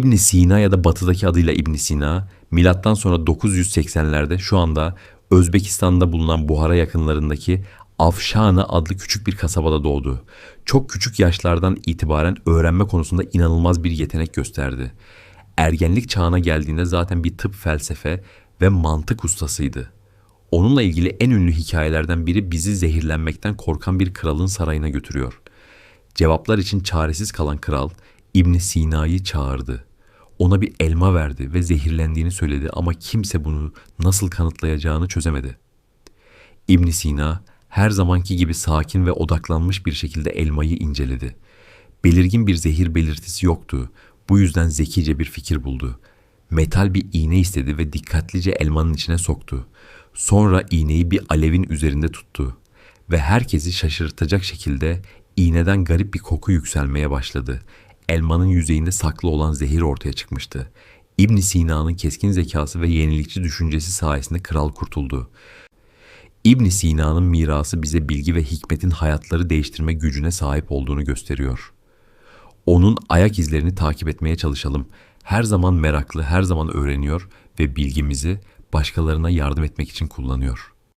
İbn Sina ya da batıdaki adıyla İbn Sina, milattan sonra 980'lerde şu anda Özbekistan'da bulunan Buhara yakınlarındaki Afşana adlı küçük bir kasabada doğdu. Çok küçük yaşlardan itibaren öğrenme konusunda inanılmaz bir yetenek gösterdi. Ergenlik çağına geldiğinde zaten bir tıp felsefe ve mantık ustasıydı. Onunla ilgili en ünlü hikayelerden biri bizi zehirlenmekten korkan bir kralın sarayına götürüyor. Cevaplar için çaresiz kalan kral İbn Sina'yı çağırdı. Ona bir elma verdi ve zehirlendiğini söyledi ama kimse bunu nasıl kanıtlayacağını çözemedi. İbn Sina her zamanki gibi sakin ve odaklanmış bir şekilde elmayı inceledi. Belirgin bir zehir belirtisi yoktu. Bu yüzden zekice bir fikir buldu. Metal bir iğne istedi ve dikkatlice elmanın içine soktu. Sonra iğneyi bir alevin üzerinde tuttu ve herkesi şaşırtacak şekilde iğneden garip bir koku yükselmeye başladı. Elmanın yüzeyinde saklı olan zehir ortaya çıkmıştı. İbn Sina'nın keskin zekası ve yenilikçi düşüncesi sayesinde kral kurtuldu. İbn Sina'nın mirası bize bilgi ve hikmetin hayatları değiştirme gücüne sahip olduğunu gösteriyor. Onun ayak izlerini takip etmeye çalışalım. Her zaman meraklı, her zaman öğreniyor ve bilgimizi başkalarına yardım etmek için kullanıyor.